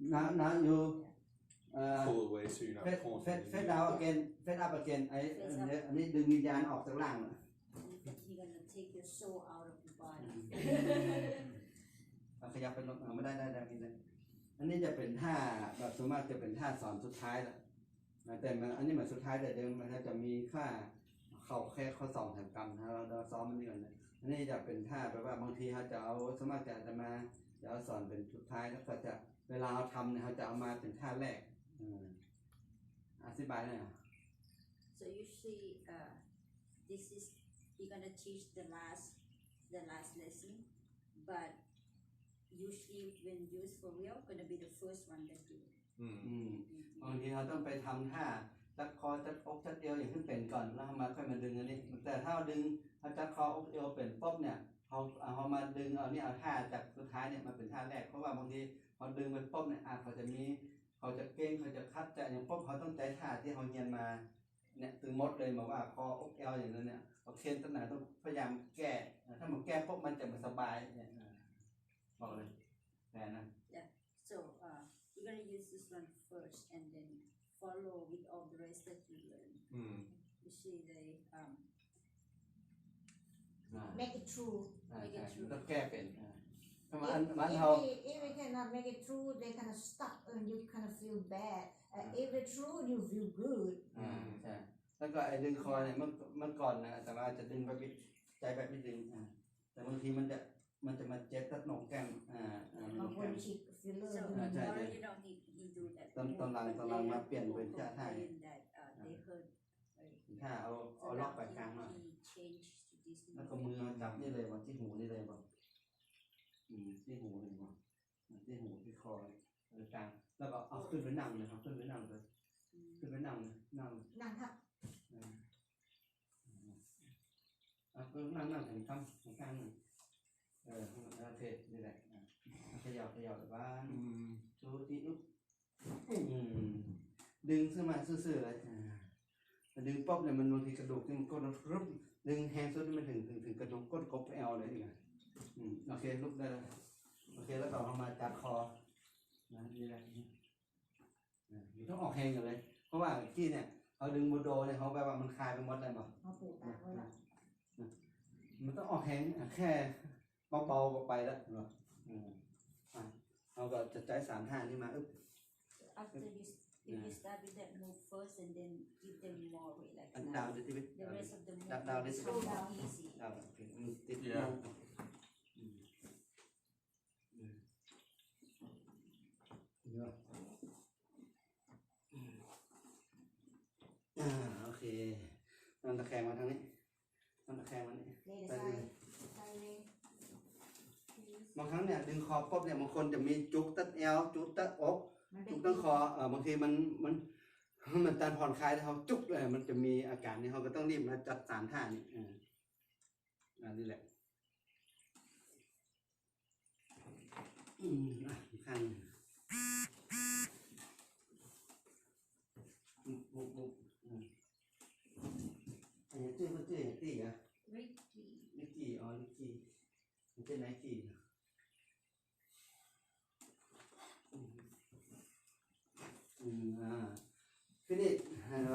now now you uh pull away so you're not fed pulling fed from the fed knee. down again fed up again ไอ้อันนี้อันนี้ดึงวิญญาณออกจากล่างน่ะ You're gonna take your soul out of the body. เอาขยับไปลงเอาไม่ได้ได้ได้ไม่ได้อันนี้จะเป็นท่าแบบส่วนมากจะเป็นท่าสอนสุดท้ายแล้วนะแต่มันอันนี้เหมือนสุดท้ายแต่เดิมมันจะมีค่าเข่าแค่ข้อสองแถมกรรมนะเราเราซ้อมมันนี่ก่อนนะอันนี้จะเป็นท่าแบบว่าบางทีเขาจะเอาสวนมากจะจะมา จะเอาสอนเป็นสุดท้ายแล้วก็จะเวลาเราทำเนี่ยเขาจะเอามาเป็นท่าแรกอืมอธิบายหน่อยอะ So usually, uh, this is you're gonna teach the last, the last lesson, but usually when used for real, gonna be the first one that you. Mm. อืมบางทีเราต้องไปทำท่าจัดคอจัดอกจัดเอวอย่างที่เป็นก่อนแล้วเอามาค่อยมาดึงอันนี้แต่ถ้าเราดึงเอาจัดคออกเอวเป็นปุ๊บเนี่ย เขาเอาเขามาดึงเอาเนี่ยเอาท่าจากสุดท้ายเนี่ยมาเป็นท่าแรกเพราะว่าบางทีพอดึงไปปุ๊บเนี่ยอะเขาจะมีเขาจะเก่งเขาจะคัดจะอย่างปุ๊บเขาต้องใจท่าที่เขาเรียนมาเนี่ยตึงมดเลยมาว่าคออกเอวอย่างนั้นเนี่ยโอเคตั้งไหนต้องพยายามแก้ถ้ามันแก้ปุ๊บมันจะไม่สบายเนี่ยอะบอกเลยแน่นะ So uh, you're gonna use this one first, and then follow with all the rest that you learn. Mm. Usually they um, อ่า make it true ใช่ใช่มันต้องแก้เป็นอ่าถ้ามันอัน if, มัน if เขา we, if we cannot make it true they kind of stuck and you kind of feel bad uh, if it's true you feel good อ่าใช่แล้วก็ไอ้ดึงคอเนี่ยเมื่อเมื่อก่อนนะแต่ว่าจะดึงแบบนี้ใจแบบไม่ดึงอ่าแต่บางทีมันจะมันจะมาเจ็บตัดหนองแก้มอ่าอ่าหนบาองงคแก้นม ฉีดฟิลเลอร์ so ด้วยใช่ tomorrow ใช่ you don't need he do that. ตอนตอนหลัง But ตอนหลัง they มา have เปลี่ยน people เป็นท่าทาง complain that uh, they hurt. Right? ถ้าเอา So เอาล็อก now ไปกลางหน่อย he, he changed to this แล้วก็ new มือ way. จับนี่เลยบอกที่หูนี่เลยบอกอืมที่หูเลยบอกที่หูที่คอตรงกลางแล้วก็เอาขึ้นไปนั่งเลยครับขึ้นไปนั่งเลย Mm. ขึ้นไปนั่งเลยนั่งนั่งทับอ่าอะก็นั่งนั่งถึงข้างถึงข้างหนึ่งเออโอเคนี่แหละอะขยับขยับแบบว่า Mm. ดูที่อุ๊บอืมดึงขึ้นมาซื่อๆเลยอ่าแต่ดึงป๊อบเนี่ยมันบางทีกระดูกที่มันก้นรึบ ดึงแฮงสุดที่มันถึงถึงถึงกระดูกก้นกบแอลเลยนี่ไงอืมโอเคลุกได้แล้วโอเคแล้วต่อเอามาจับคอนะนี่แหละอ่ามันต้องออกแฮงกันเลย เพราะว่าเมื่อกี้เนี่ยเขาดึงบูโดเนี่ยเขาแบบว่ามันคลายไปหมดเลยบอกเขาผูกตาไว้ละมันต้องออกแฮงอะแค่เบาๆก็ไปแล้วเนาะอืมอะเราก็จะใช้สามท่านี้มาอึ๊บ After you, s- if you start with that move first, and then give them more relax. อัน now. ดาวดิทีวิต The rest of the move Down, down, will this come way. down easy. ดาวโอเคมันติด Yeah. ลงอืมอืมเยอะอืมอ่าโอเคนั่นตะแคงมาทางนี้นั่นตะแคงมานี่เลยใส่ใส่เลยบางครั้งเนี่ยดึงคอปุ๊บเนี่ยบางคนจะมีจุกตัดเอวจุกตัดอกมันเป็ จุนกตั้งคอเออบางทีมันมันมันการผ่อนคลายแล้วเขาจุกเลยมันจะมีอาการนี้เขาก็ต้องรีบมาจัดสามท่านี่อ่าอันนี้แหละอืมอะอีกข้างหนึ่งมุกมุกมุกอืมอันนี้ชื่อมันชื่ออะไรตี้อะ Ricky. ลิกกี้อ๋อลิกกี้มันเป็นไนกี้นะ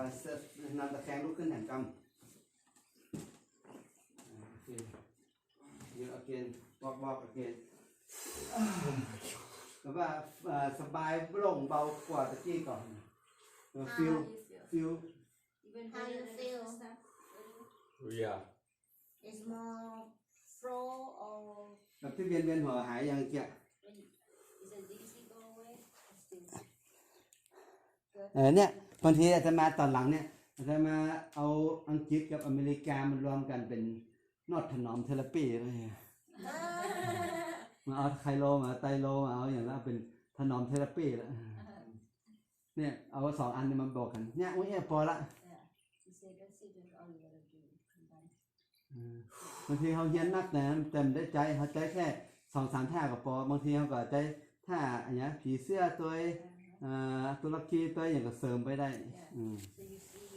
นำตะแคงลุกขึ้นแห่งกำอ่าโอเคยืน again walk walk again แบบว่าเอ่อสบายโปร่งเบากว่าตะกี้ก่อนเออ How feel do you feel? feel Even How better you than the feel? first time? Yeah. it's more flow or แบบที่เวียนเวียนหัวหายยังเกี้ย When you, is it easy go away? Or still? เออเนี่ย บางทีอาจจะมาตอนหลังเนี่ยอาจจะมาเอาอังกฤษกับอเมริกามันรวมกันเป็นนอดถนอมเทเลปีเลยมาเอาไคโลมาไตโลมาเอาอย่างนั้นเป็นถนอมเทเลปีแล้วเนี่ยเอาสองอันนี้มาบอกกันเนี่ยอุ้ยพอละบางทีเขาเฮียนนักนะเต็มได้ใจเขาใจแค่สองสามท่าก็พอบางทีเขาก็ใจท่าอันเนี้ยผีเสื้อตัว อ่อตุรกีตัวอย่างก็เสริมไปได้ อืม So you see